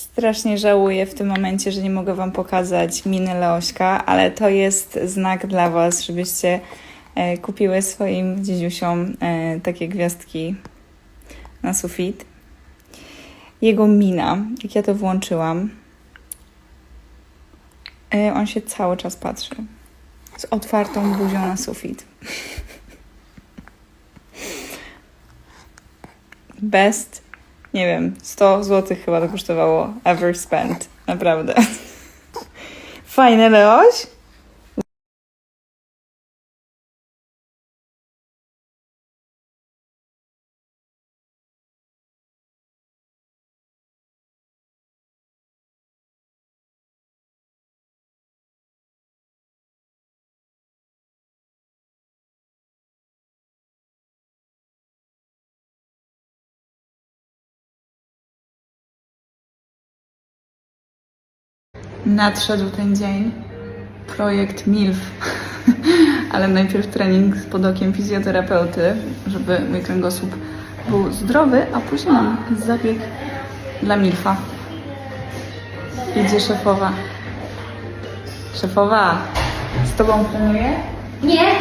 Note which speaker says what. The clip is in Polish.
Speaker 1: Strasznie żałuję w tym momencie, że nie mogę Wam pokazać miny Leośka, ale to jest znak dla Was, żebyście e, kupiły swoim dzidziusiom e, takie gwiazdki na sufit. Jego mina, jak ja to włączyłam, e, on się cały czas patrzy z otwartą buzią na sufit. Best, nie wiem, 100 zł chyba to kosztowało ever spent. Naprawdę. Fajne, Leoś? Nadszedł ten dzień. Projekt MILF. Ale najpierw trening pod okiem fizjoterapeuty, żeby mój kręgosłup był zdrowy, a później mam zabieg dla MILFa. Idzie szefowa. Szefowa, z tobą planuję?
Speaker 2: Nie,